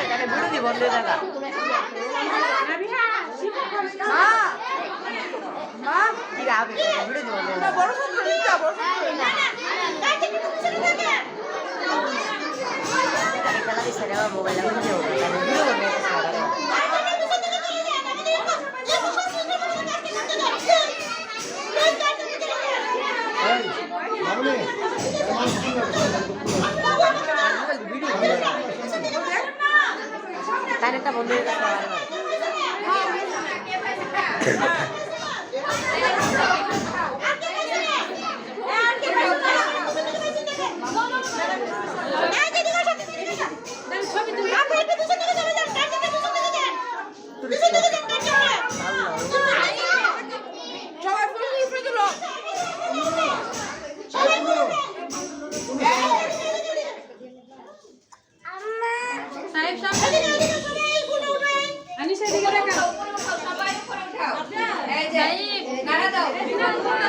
তাহলে বিরোধী বন্ধ থাকা মা মা কি হবে বিরোধী বন্ধ তাহলে খেলা দিচ্ছে রে আমার মোবাইল কারেন্টটা বন্ধ হয়ে থাকা দাও।